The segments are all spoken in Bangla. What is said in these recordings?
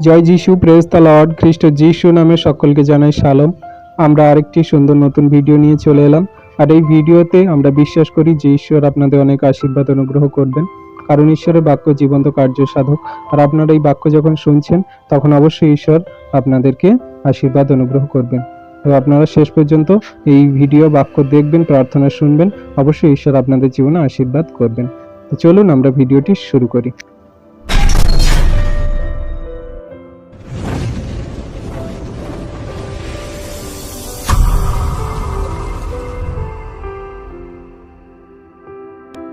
জয় যিশু প্রেস দ্য লর্ড খ্রিস্ট যিশু নামে সকলকে জানাই শালম আমরা আরেকটি সুন্দর নতুন ভিডিও নিয়ে চলে এলাম। আর এই ভিডিওতে আমরা বিশ্বাস করি যে ঈশ্বর আপনাদের অনেক আশীর্বাদ অনুগ্রহ করবেন। কারণ ঈশ্বরের বাক্য জীবন্ত কার্য সাধক। আর আপনারা এই বাক্য যখন শুনছেন, তখন অবশ্যই ঈশ্বর আপনাদেরকে আশীর্বাদ অনুগ্রহ করবেন। তো আপনারা শেষ পর্যন্ত এই ভিডিও বাক্য দেখবেন, প্রার্থনা শুনবেন। অবশ্যই ঈশ্বর আপনাদের জীবনে আশীর্বাদ করবেন। তো চলুন আমরা ভিডিওটি শুরু করি।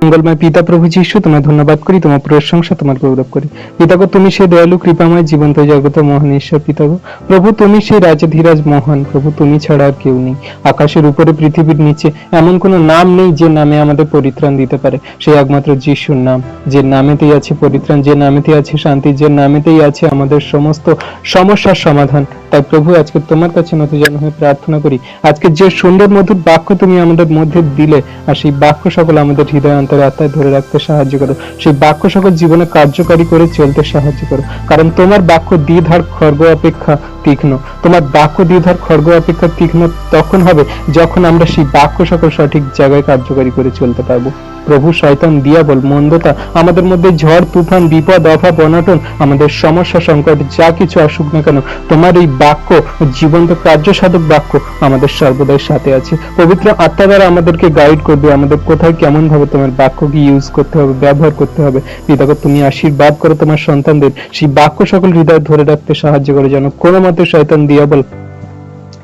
মঙ্গলময় পিতা প্রভু যিশু, তোমায় ধন্যবাদ করি, তোমার প্রশংসা তোমার গৌরব করি। পিতাগো, তুমি সেই দয়ালু, কৃপাময়, জীবন্ত জগত মহান ঈশ্বর পিতাগো। প্রভু, তুমি সেই রাজধীরাজ মহান, প্রভু, তুমি ছাড়া আর কেউ নেই। আকাশের উপরে পৃথিবীর নিচে এমন কোনো নাম নেই যে নামে আমাদের পরিত্রাণ দিতে পারে। সেই একমাত্র যিশুর নাম, যে নামেতেই আছে পরিত্রাণ, যে নামেতেই আছে শান্তি, যে নামেতেই আছে আমাদের সমস্ত সমস্যার সমাধান। তাই প্রভু, আজকে তোমার কাছে নতজন হয়ে প্রার্থনা করি। আজকে যে সুন্দর মধুর বাক্য তুমি আমাদের মধ্যে দিলে, আর সেই বাক্য সকল আমাদের হৃদয় অন্তরে আত্মায় ধরে রাখতে সাহায্য করো। সেই বাক্য সকল জীবনে কার্যকারী করে চলতে সাহায্য করো। কারণ তোমার বাক্য দ্বিধার খর্গ অপেক্ষা তীক্ষ্ণ। তোমার বাক্য দ্বিধার খর্গ অপেক্ষা তীক্ষ্ণ তখন হবে যখন আমরা সেই বাক্য সকল সঠিক জায়গায় কার্যকারী করে চলতে পারব। প্রভু শয়তান দিয়াবল মন্দতা, আমাদের মধ্যে ঝড়, তুফান, বিপদ, অভাব, অনটন, আমাদের সমস্যা, সংকট, যা কিছু আসুক না কেন, তোমার এই বাক্য, জীবন্ত কার্য সাধক বাক্য আমাদের সর্বদাই সাথে আছে। পবিত্র আত্মা দ্বারা আমাদেরকে গাইড করবে, আমাদের কোথায় কেমন ভাবে তোমার বাক্যকে ইউজ করতে হবে, ব্যবহার করতে হবে। পিতাকে তুমি আশীর্বাদ করো তোমার সন্তানদের। সেই বাক্য সকল হৃদয় ধরে রাখতে সাহায্য করে, যেন কোনো মতে শয়তান দিয়াবল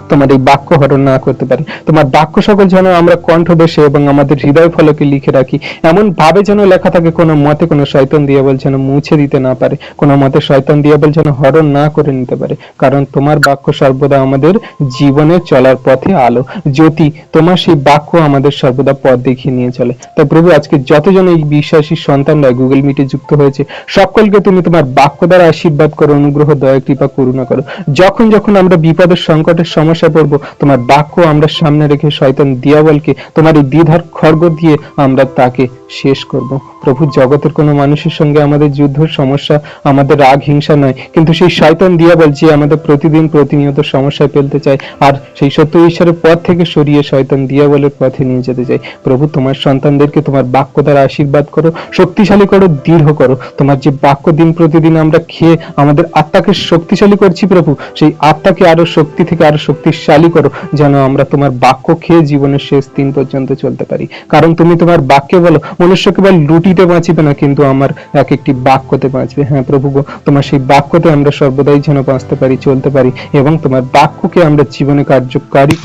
তোমার এই বাক্য হরণ না করতে পারে। তোমার বাক্য সকল যেন আমরা কণ্ঠ দেশে এবং আমাদের হৃদয় ফলকে লিখে রাখি। এমন ভাবে যেন লেখা থাকে, কোনো মতে কোনো শয়তান দিয়াবল যেন মুছে দিতে না পারে। কোনো মতে শয়তান দিয়াবল যেন হরণ না করে নিতে পারে। কারণ তোমার বাক্য সর্বদা আমাদের জীবনে চলার পথে আলো। জ্যোতি, তোমার সেই বাক্য আমাদের সর্বদা পথ দেখিয়ে নিয়ে চলে। তাই প্রভু, আজকে যতজন এই বিশ্বাসী সন্তানরা গুগল মিটে যুক্ত হয়েছে, সকলকে তুমি তোমার বাক্য দ্বারা আশীর্বাদ করো, অনুগ্রহ, দয়া, কৃপা, করুণা করো। যখন যখন আমরা বিপদের সংকটের সমস্যা পড়ব তোমার বাক্য আমরা সামনে রেখে শয়তান দিয়াবলকে, তোমার এই দ্বিধার খর্গ দিয়ে আমরা তাকে শেষ করব। প্রভু, জগতের কোনো মানুষের সঙ্গে আমাদের যুদ্ধ, সমস্যা, আমাদের রাগ, হিংসা নয়। কিন্তু সেই শয়তান দিয়াবল যে আমাদের প্রতিদিন প্রতিনিয়ত সমস্যায় ফেলতে চায়, আর সেই সত্য ঈশ্বরের পথ থেকে সরিয়ে শয়তান দিয়াবলের পথে নিয়ে যেতে চায়। প্রভু, তোমার সন্তানদেরকে তোমার বাক্য দ্বারা আশীর্বাদ করো, শক্তিশালী করো, দৃঢ় করো। তোমার যে বাক্য দিন প্রতিদিন আমরা খেয়ে আমাদের আত্মাকে শক্তিশালী করছি প্রভু, সেই আত্মাকে আরও শক্তি থেকে আরও শক্তিশালী করো, যেন আমরা তোমার বাক্য খেয়ে জীবনের শেষ দিন পর্যন্ত চলতে পারি। কারণ তুমি তোমার বাক্যে বলো মনুষ্য কেবল রুটিতে বাঁচিবে না, কিন্তু আমার এক একটি বাক্যতে বাঁচবে। হ্যাঁ প্রভু গো, তোমার সেই বাক্যতে আমরা সর্বদাই যেন বাঁচতে পারি, চলতে পারি, এবং তোমার বাক্যকে আমরা জীবনে কার্যকারী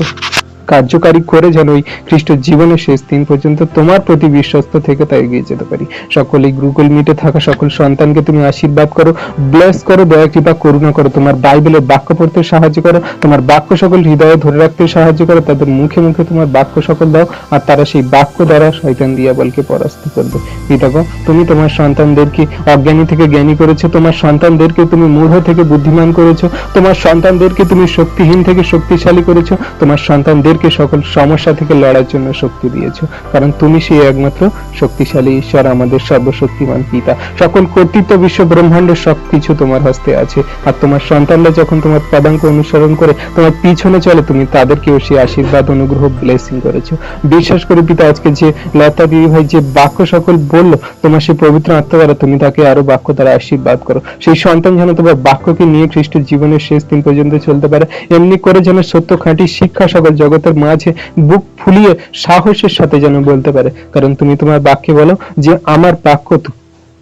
কার্যকারী করে যেন ওই খ্রিস্ট জীবনের শেষ দিন পর্যন্ত তোমার প্রতি বিশ্বস্ত থেকে তা এগিয়ে যেতে পারি। সকল গুগল মিটে থাকা সকল সন্তানকে তুমি আশীর্বাদ করো ব্লেস করো, দয়া, কৃপা, করুণা করো। তোমার বাইবেলের বাক্য পড়তে সাহায্য করো, তোমার বাক্য সকল হৃদয়ে ধরে রাখতে সাহায্য করো, তাদের মুখে মুখে তোমার বাক্য সকল দাও, আর তারা সেই বাক্য দ্বারা শয়তান দিয়া বলকে পরাস্ত করবে। পিতাগো তুমি তোমার সন্তানদেরকে অজ্ঞানী থেকে জ্ঞানী করেছ, তোমার সন্তানদেরকে তুমি মূঢ় থেকে বুদ্ধিমান করেছ, তোমার সন্তানদেরকে তুমি শক্তিহীন থেকে শক্তিশালী করেছ, তোমার সন্তানদেরকে সকল সমস্যা থেকে লড়ার জন্য শক্তি দিয়েছ। কারণ তুমি সেই একমাত্র শক্তিশালী ঈশ্বর, আমাদের সর্বশক্তিমান পিতা। সকল কর্তৃত্ব বিশ্ব ব্রহ্মাণ্ডের সবকিছু তোমার হস্তে আছে। আর তোমার সন্তানরা যখন তোমার পদাঙ্ক অনুসরণ করে, তোমার পিছনে চলে, তুমি তাদেরকেও সেই আশীর্বাদ, অনুগ্রহ ব্লেসিং করেছ। বিশ্বাস করি পিতা, আজকে যে লতা দিদি ভাই যে বাক্য সকল বলল, তোমার সেই পবিত্র আত্মা দ্বারা তুমি তাকে আরও বাক্য দ্বারা আশীর্বাদ করো। সেই সন্তান যেন তোমার বাক্যকে নিয়ে খ্রিস্টের জীবনের শেষ দিন পর্যন্ত চলতে পারে, এমনি করে যেন সত্য খাঁটি শিক্ষা সকল জগতের মাঝে বুক ফুলিয়ে সাহসের সাথে যেন বলতে পারে, কারণ তুমি তোমার বাক্যে বলো যে, আমার বাক্য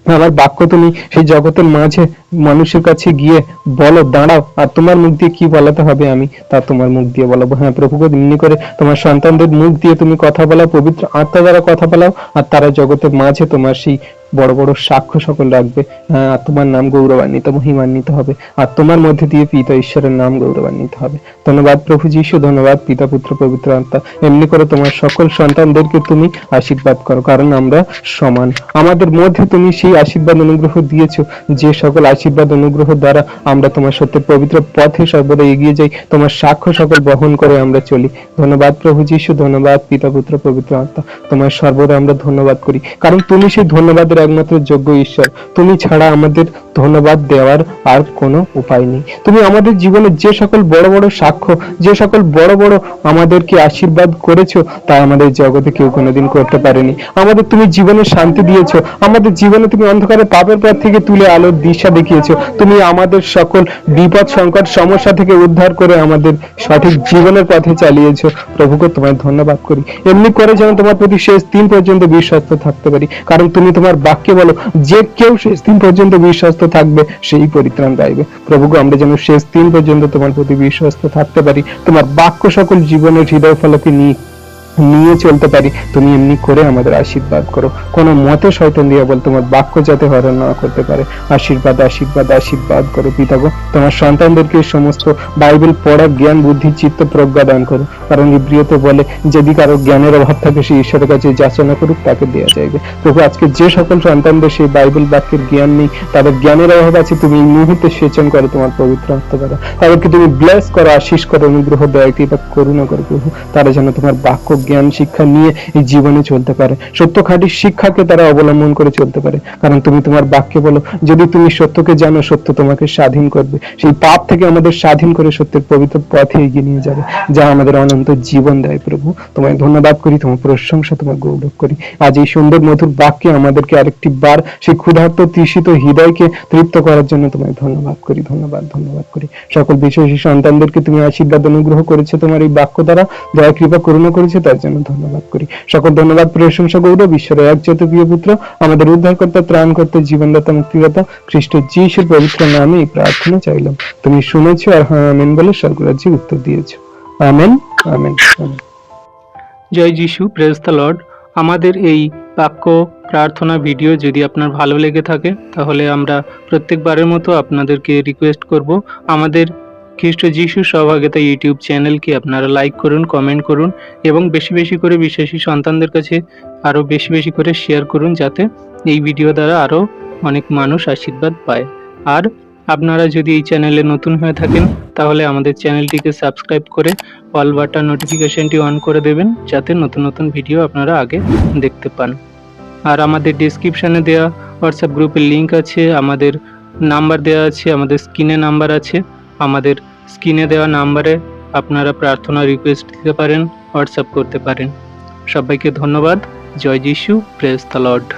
আমার বাক্য তুমি সেই জগতের মাঝে মানুষের কাছে গিয়ে বলো, দাঁড়াও, আর তোমার মুখ দিয়ে কি বলাতে হবে আমি? তা তোমার মুখ দিয়ে বলাবো। হ্যাঁ প্রভুকে এমনি করে তোমার সন্তানদের মুখ দিয়ে তুমি কথা বলাও, পবিত্র আত্মা দ্বারা কথা বলাও, আর তারা জগতের মাঝে তোমার সেই বড় বড় সাক্ষ্য সকল রাখবে। হ্যাঁ আর তোমার নাম গৌরবান্বিত, মহিমান্বিত হবে। আর তোমার মধ্যে দিয়ে পিতা ঈশ্বরের নাম গৌরবান্বিত হবে। ধন্যবাদ প্রভু যিশু, ধন্যবাদ পিতা, পুত্র, পবিত্র আত্মা। এমনি করে তোমার সকল সন্তানদেরকে তুমি আশীর্বাদ করো, কারণ আমরা সমান। আমাদের মধ্যে তুমি সেই আশীর্বাদ, অনুগ্রহ দিয়েছ যে সকল আশীর্বাদ, অনুগ্রহ দ্বারা আমরা তোমার সত্যের পবিত্র পথে সর্বদা এগিয়ে যাই, তোমার সাক্ষ্য সকল বহন করে আমরা চলি। ধন্যবাদ প্রভু যিশু, ধন্যবাদ পিতা, পুত্র, পবিত্র আত্মা। তোমার সর্বদা আমরা ধন্যবাদ করি। কারণ তুমি সেই ধন্যবাদের একমাত্র যোগ্য ঈশ্বর। তুমি ছাড়া আমাদের ধন্যবাদ দেওয়ার আর কোনো উপায় নেই। তুমি আমাদের জীবনে যে সকল বড় বড় সাক্ষ্য, যে সকল বড় বড় আমাদেরকে আশীর্বাদ করেছ, তা আমাদের জগতে কেউ কোনোদিন করতে পারেনি। আমাদের তুমি জীবনে শান্তি দিয়েছ। আমাদের জীবনে তুমি অন্ধকারে পাপের পথ থেকে তুলে আলোর দিশা দেখিয়েছো। তুমি আমাদের সকল বিপদ, সংকট, সমস্যা থেকে উদ্ধার করে আমাদের সঠিক জীবনের পথে চালিয়েছো। প্রভুকে তোমায় ধন্যবাদ করি। এমনি করে যেন তোমার প্রতি শেষ দিন পর্যন্ত বিশ্বস্ত থাকতে পারি। কারণ তুমি তোমার বাক্যে বলো, যে কেউ শেষ দিন পর্যন্ত বিশ্বস্ত থাকবে, সেই পরিত্রাণ পাইবে। প্রভুকে আমরা যেন শেষ দিন পর্যন্ত তোমার প্রতি বিশ্বস্ত থাকতে পারি। তোমার বাক্য সকল জীবনের হৃদয় ফলকে নিয়ে নিয়ে চলতে পারি। তুমি এমনি করে আমাদের আশীর্বাদ করো। কোনো মতে শয়তান দিয়ে বল, তোমার বাক্য যাতে হরণ না করতে পারে। আশীর্বাদ আশীর্বাদ আশীর্বাদ করো পিতাগো। তোমার সন্তানদেরকে সমস্ত বাইবেল পড়ার জ্ঞান, বুদ্ধি, চিত্ত প্রজ্ঞা দান করো। কারণ ইব্রিয়তে বলে, যদি কারও জ্ঞানের অভাব থাকে, সে ঈশ্বরের কাছে যাচনা করুক, তাকে দেওয়া যাইবে। প্রভু, আজকে যে সকল সন্তানদের সেই বাইবেল বাক্যের জ্ঞান নেই, তাদের জ্ঞানের অভাব আছে, তুমি এই মুহূর্তে সেচন করো তোমার পবিত্র আত্মা দ্বারা তাদেরকে তুমি ব্লেস করো আশিস করো, অনুগ্রহ, দয়া কৃপা, করুণা করো প্রভু। তারা যেন তোমার বাক্য জ্ঞান শিক্ষা নিয়ে এই জীবনে চলতে পারে। সত্য খাঁটি শিক্ষাকে তারা অবলম্বন করে চলতে পারে। কারণ তুমি তোমার বাক্যে বলো, যদি তুমি সত্যকে জানো, সত্য তোমাকে স্বাধীন করবে। সেই পাপ থেকে আমাদের স্বাধীন করে সত্যের পবিত্র পথে এগিয়ে নিয়ে যাবে, যা আমাদের অনন্ত জীবন দেয় প্রভু। তোমায় ধন্যবাদ করি, তোমার প্রশংসা, তোমার গৌরব করি। আজ এই সুন্দর মধুর বাক্যে আমাদেরকে আরেকটি বার সেই ক্ষুধার্ত তৃষিত হৃদয়কে তৃপ্ত করার জন্য তোমায় ধন্যবাদ করি, ধন্যবাদ ধন্যবাদ করি। সকল বিশেষী সন্তানদেরকে তুমি আশীর্বাদ অনুগ্রহ করেছে তোমার এই বাক্য দ্বারা। দয়া, কৃপা, করুণা করেছে তার জন্য ধন্যবাদ করি। সকল ধন্যবাদ প্রশংসা গৌরব ঈশ্বরের একজাত প্রিয় পুত্র, আমাদের উদ্ধারকর্তা, ত্রাণকর্তা, জীবনদাতা, মুক্তিদাতা, খ্রিস্ট যিশুর পবিত্র নামে এই প্রার্থনা চাইলাম। তুমি শুনেছো আর হ্যাঁ আমেন বলে স্বর্গরাজ্যে উত্তর দিয়েছ। Amen amen amen. জয় যিশু প্রেজ দ্য লর্ড আমাদের এই বাক্য, প্রার্থনা, ভিডিও যদি আপনার ভালো লেগে থাকে, তাহলে আমরা প্রত্যেকবারের মতো আপনাদেরকে রিকোয়েস্ট করব। আমাদের খ্রিস্ট যিশু সহভাগিতা ইউটিউব চ্যানেলকে আপনারা লাইক করুন, কমেন্ট করুন এবং বেশি বেশি করে বিশ্বাসী সন্তানদের কাছে আরও বেশি বেশি করে শেয়ার করুন যাতে এই ভিডিও দ্বারা আরও অনেক মানুষ আশীর্বাদ পায়। আর আপনারা যদি এই চ্যানেলে নতুন হয়ে থাকেন, তাহলে আমাদের চ্যানেলটিকে সাবস্ক্রাইব করে অল বাটন নোটিফিকেশনটি অন করে দেবেন, যাতে নতুন নতুন ভিডিও আপনারা আগে দেখতে পান। আর আমাদের ডিসক্রিপশানে দেওয়া হোয়াটসঅ্যাপ গ্রুপের লিঙ্ক আছে, আমাদের নাম্বার দেওয়া আছে, আমাদের স্ক্রিনে নাম্বার আছে। আমাদের স্ক্রিনে দেওয়া নাম্বারে আপনারা প্রার্থনা রিকোয়েস্ট দিতে পারেন হোয়াটসঅ্যাপ করতে পারেন। সবাইকে ধন্যবাদ। জয় যিশু প্রেস দ্য লর্ড